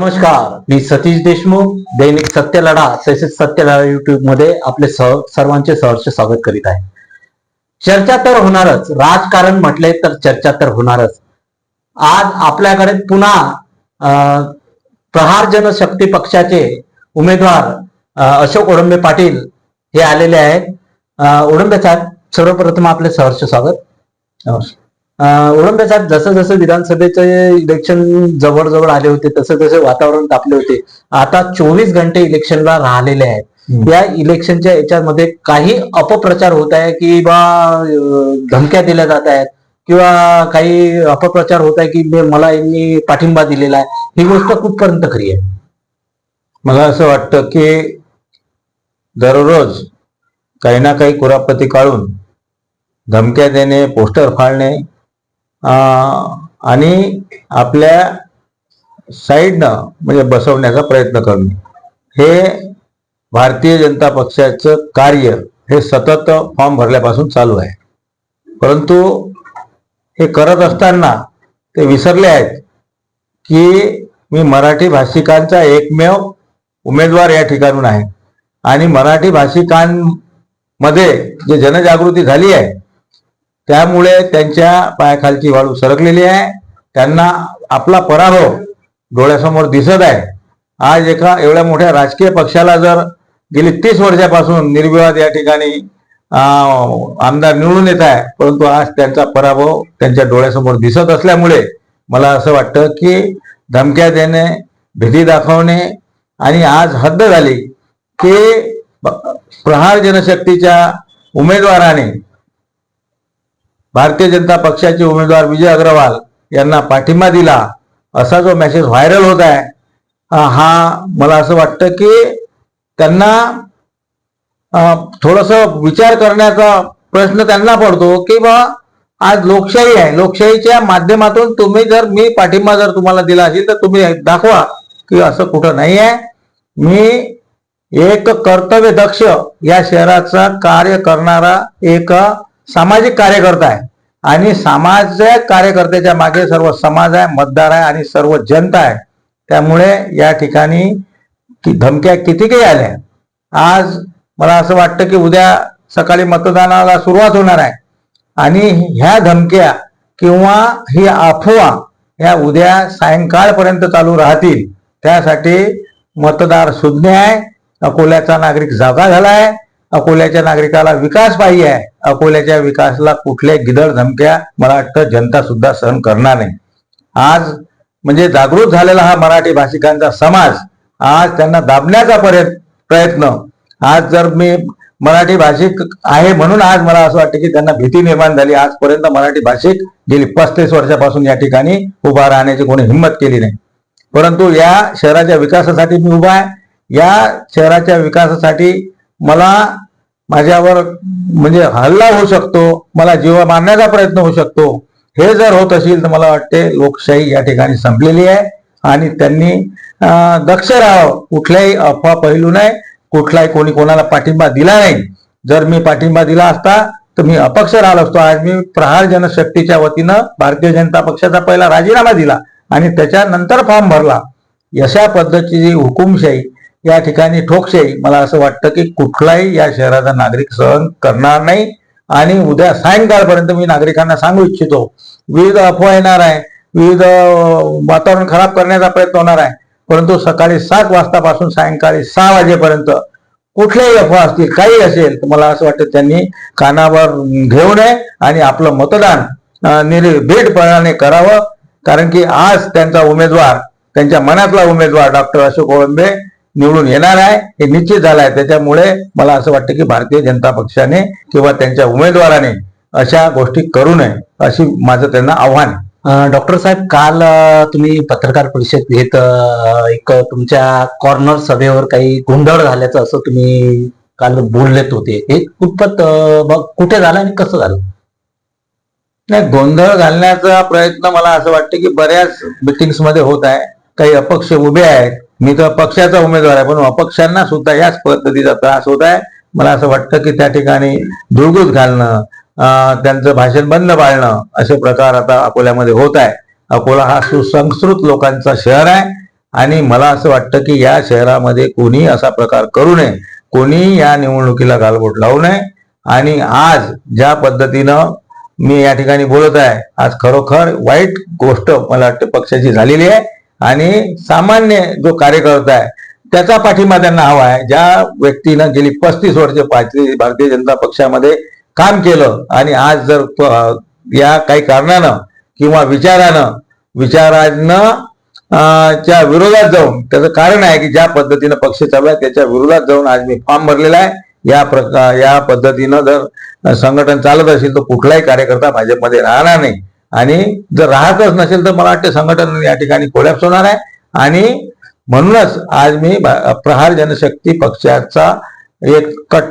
नमस्कार मी सतीश देशमुख दैनिक सत्यलढा तसेच सत्यलढा युट्यूबमध्ये आपले सह सर्वांचे सहर्ष स्वागत करीत आहे. चर्चा तर होणारच राजकारण म्हटले तर चर्चा तर होणारच. आज आपल्याकडे पुन्हा प्रहार जनशक्ती पक्षाचे उमेदवार अशोक ओडंबे पाटील हे आलेले आहेत. ओडंबे साहेब सर्वप्रथम आपले सहर्ष स्वागत. नमस्कार. ओडंबे साहेब जसं जसं विधानसभेचे इलेक्शन जवळ जवळ आले होते तसं तसं वातावरण तापले होते. आता चोवीस घंटे इलेक्शनला राहिलेले आहेत. या इलेक्शनच्या याच्यामध्ये काही अपप्रचार होत आहे की बा धमक्या दिल्या जात आहेत? किंवा काही अपप्रचार होत आहे की मला यांनी पाठिंबा दिलेला आहे? ही गोष्ट कुठपर्यंत खरी आहे? मला असं वाटतं की दररोज काही ना काही कुरापती काढून धमक्या देणे पोस्टर फाळणे आणि आपल्या साईडनं म्हणजे बसवण्याचा प्रयत्न करणे. हे भारतीय जनता पक्षाचं कार्य हे सतत फॉर्म भरल्यापासून चालू आहे. परंतु हे करत असताना ते विसरले आहेत की मी मराठी भाषिकांचा एकमेव उमेदवार या ठिकाणून आहे. आणि मराठी भाषिकांमध्ये जे जनजागृती झाली आहे त्यामुळे त्यांच्या पायाखालची वाळू सरकलेली आहे. त्यांना आपला पराभव डोळ्यासमोर दिसत आहे. आज एका एवढ्या मोठ्या राजकीय पक्षाला जर गेली तीस वर्षापासून निर्विवाद या ठिकाणी आमदार निवडून येत आहे. परंतु आज त्यांचा पराभव त्यांच्या डोळ्यासमोर दिसत असल्यामुळे मला असं वाटतं की धमक्या देणे भीती दाखवणे आणि आज हद्द झाली की प्रहार जनशक्तीच्या उमेदवाराने भारतीय जनता पक्षाचे उमेदवार विजय अग्रवाल यांना पाठिंबा दिला. असा जो मेसेज व्हायरल होत आहे हा मला असं वाटतं की त्यांना थोडस विचार करण्याचा प्रश्न त्यांना पडतो की बा आज लोकशाही आहे. लोकशाहीच्या माध्यमातून तुम्ही जर मी पाठिंबा जर तुम्हाला दिला असेल तर तुम्ही दाखवा की असं कुठं नाही आहे. मी एक कर्तव्य दक्ष या शहराचा कार्य करणारा एक सामाजिक कार्यकर्ता आहे. आणि समाज कार्यकर्त्याच्या मागे सर्व समाज आहे मतदार आहे आणि सर्व जनता आहे. त्यामुळे या ठिकाणी की धमक्या किती काही आल्या. आज मला असं वाटतं की उद्या सकाळी मतदानाला सुरुवात होणार आहे. आणि ह्या धमक्या किंवा ही अफवा ह्या उद्या सायंकाळपर्यंत चालू राहतील. त्यासाठी मतदार सुज्ञ आहे अकोल्याचा नागरिक जागा झाला आहे. अकोल्याच्या नागरिकाला विकास पाहिजे आहे. अकोल्याच्या विकासाला कुठल्याही गिदळ धमक्या मला वाटतं जनता सुद्धा सहन करणार नाही. आज म्हणजे जागृत झालेला हा मराठी भाषिकांचा समाज आज त्यांना दाबण्याचा पर्यंत प्रयत्न. आज जर मी मराठी भाषिक आहे म्हणून आज मला असं वाटतं की त्यांना भीती निर्माण झाली. आजपर्यंत मराठी भाषिक गेली पस्तीस वर्षापासून या ठिकाणी उभा राहण्याची कोणी हिंमत केली नाही. परंतु या शहराच्या विकासासाठी मी उभा आहे. या शहराच्या विकासासाठी मला माझ्यावर म्हणजे हल्ला होऊ शकतो मला जीव मारण्याचा प्रयत्न होऊ शकतो हे जर होत असेल तर मला वाटते लोकशाही या ठिकाणी संपलेली आहे आणि त्यांनी दक्ष राहावं. कुठल्याही अफवा पहिलू नाही कुठलाही कोणी कोणाला पाठिंबा दिला नाही. जर मी पाठिंबा दिला असता तर मी अपक्ष राहिलो असतो. आज मी प्रहार जनशक्तीच्या वतीनं भारतीय जनता पक्षाचा पहिला राजीनामा दिला आणि त्याच्यानंतर फॉर्म भरला. अशा पद्धतीची हुकुमशाही या ठिकाणी ठोकशाही मला असं वाटतं की कुठलाही या शहराचा नागरिक सहन करणार नाही. आणि उद्या सायंकाळपर्यंत मी नागरिकांना सांगू इच्छितो विविध अफवा येणार आहे. विविध वातावरण खराब करण्याचा प्रयत्न होणार आहे. परंतु सकाळी सात वाजतापासून सायंकाळी सहा वाजेपर्यंत कुठल्याही अफवा असतील काही असेल तर मला असं वाटतं त्यांनी कानावर घेऊ नये आणि आपलं मतदान अं, निर्भीडपणाने करावं. कारण की आज त्यांचा उमेदवार त्यांच्या मनातला उमेदवार डॉक्टर अशोक ओळंबे निवडून येणार आहे हे निश्चित झालं आहे. त्याच्यामुळे मला असं वाटतं की भारतीय जनता पक्षाने किंवा त्यांच्या उमेदवाराने अशा गोष्टी करू नये अशी माझं त्यांना आव्हान डॉक्टर साहेब काल तुम्ही पत्रकार परिषद घेत एक तुमच्या कॉर्नर सभेवर काही गोंधळ झाल्याचं असं तुम्ही काल बोललेत होते. हे कुठपत कुठे झालं आणि कसं झालं? नाही गोंधळ घालण्याचा प्रयत्न मला असं वाटतं की बऱ्याच मिटिंग्समध्ये होत आहे. काही अपक्ष उभे आहेत. मी तर पक्षाचा उमेदवार आहे पण अपक्षांना सुद्धा याच पद्धतीचा त्रास होत आहे. मला असं वाटतं की त्या ठिकाणी धुळगूस घालणं त्यांचं भाषण बंद पाळणं असे प्रकार आता अकोल्यामध्ये होत आहे. अकोला हा सुसंस्कृत लोकांचा शहर आहे आणि मला असं वाटतं की या शहरामध्ये कोणी असा प्रकार करू नये. कोणी या निवडणुकीला गालबोट लावू नये. आणि आज ज्या पद्धतीनं मी या ठिकाणी बोलत आहे आज खरोखर वाईट गोष्ट मला वाटतं पक्षाची झालेली आहे. आणि सामान्य जो कार्यकर्ता आहे त्याचा पाठिंबा त्यांना हवा आहे. ज्या व्यक्तीनं गेली पस्तीस वर्ष भारतीय भारतीय जनता पक्षामध्ये काम केलं आणि आज जर या काही कारणानं किंवा विचारानं विचारानं च्या विरोधात जाऊन त्याचं कारण आहे की ज्या पद्धतीनं पक्ष चालू आहे त्याच्या विरोधात जाऊन आज मी फॉर्म भरलेला आहे. या प्रका या पद्धतीनं जर संघटन चालत असेल तर कुठलाही कार्यकर्ता भाजपमध्ये राहणार नाही. आणि जर राहतच नसेल तर मला वाटतं संघटन या ठिकाणी कोलॅप्स होणार आहे. आणि म्हणूनच आज मी प्रहार जनशक्ती पक्षाचा एक कट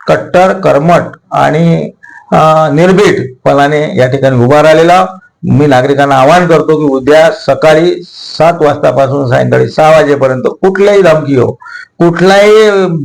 कट्टर कर्मट आणि निर्भीटपणाने निर्भीडपणाने या ठिकाणी उभा राहिलेला. मी नागरिकांना आवाहन करतो की उद्या सकाळी सात वाजतापासून सायंकाळी सहा वाजेपर्यंत कुठल्याही धमकी हो कुठलाही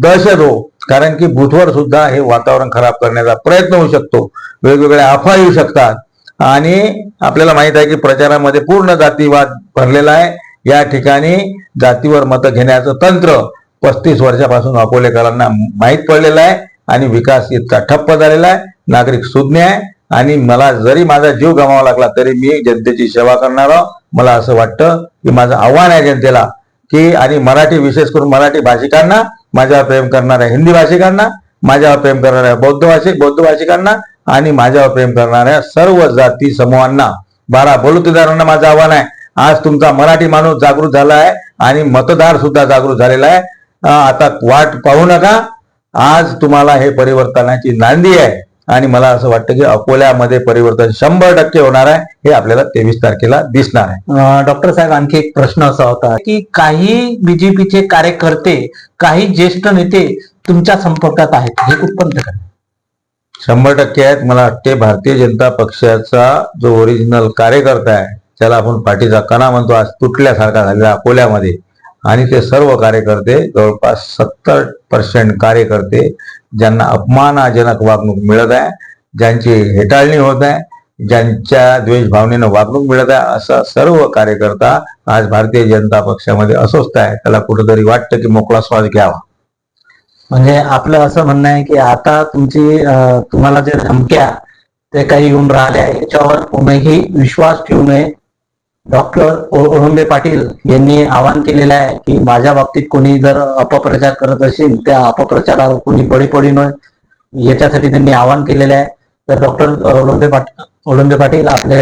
दहशत हो कारण की बुथवर सुद्धा हे वातावरण खराब करण्याचा प्रयत्न होऊ शकतो. वेगवेगळ्या अफवा येऊ शकतात. आणि आपल्याला माहीत आहे की प्रचारामध्ये पूर्ण जातीवाद भरलेला आहे. या ठिकाणी जातीवर मतं घेण्याचं तंत्र पस्तीस वर्षापासून अकोलेकरांना माहीत पडलेलं आहे आणि विकास इतका ठप्प झालेला आहे. नागरिक सुज्ञ आहे आणि मला जरी माझा जीव गमावा लागला तरी मी जनतेची सेवा करणार मला असं वाटतं की माझं आव्हान आहे जनतेला की आणि मराठी विशेष करून मराठी भाषिकांना माझ्यावर प्रेम करणाऱ्या हिंदी भाषिकांना माझ्यावर प्रेम करणाऱ्या बौद्ध भाषिक बौद्ध भाषिकांना आणि माझ्यावर प्रेम करणाऱ्या सर्व जाती समूहांना बारा बलुतेदारांना माझं आव्हान आहे. आज तुमचा मराठी माणूस जागृत झाला आहे आणि मतदार सुद्धा जागृत झालेला आहे. आता वाट पाहू नका. आज तुम्हाला हे परिवर्तनाची नांदी आहे. आणि मला असं वाटतं की अकोल्यामध्ये परिवर्तन शंभर टक्के होणार आहे. हे आपल्याला तेवीस तारखेला दिसणार आहे. डॉक्टर साहेब आणखी एक प्रश्न असा होता की काही बीजेपीचे कार्यकर्ते काही ज्येष्ठ नेते तुमच्या संपर्कात आहेत? हे कुठपर्यंत करा. शंभर टक्के आहेत. मला वाटते भारतीय जनता पक्षाचा जो ओरिजिनल कार्यकर्ता आहे त्याला आपण पाठीचा कणा म्हणतो. आज तुटल्यासारखा झालेला अकोल्यामध्ये. आणि ते सर्व कार्यकर्ते जवळपास सत्तर पर्सेंट कार्यकर्ते ज्यांना अपमानाजनक वागणूक मिळत आहे ज्यांची हेटाळणी होत आहे ज्यांच्या द्वेषभावनेनं वागणूक मिळत आहे असा सर्व कार्यकर्ता आज भारतीय जनता पक्षामध्ये अस्वस्थ आहे. त्याला कुठंतरी वाटतं की मोकळा श्वास घ्यावा. म्हणजे आपलं असं म्हणणं आहे की आता तुमची तुम्हाला जे धमक्या ते काही येऊन राहिल्या आहे, याच्यावर कोणीही विश्वास ठेवू नये. डॉक्टर ओळंबे पाटील यांनी आवाहन केलेलं आहे की माझ्या बाबतीत कोणी जर अपप्रचार करत असेल त्या अपप्रचारावर कोणी बळी पडी नये. याच्यासाठी त्यांनी आवाहन केलेलं आहे. तर डॉक्टर ओळंबे पाटील ओळंबे पाटील आपले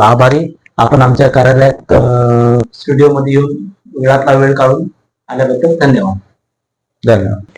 आभारी. आपण आमच्या कार्यालयात स्टुडिओमध्ये येऊन वेळातला वेळ काढून आल्याबद्दल धन्यवाद. धन्यवाद.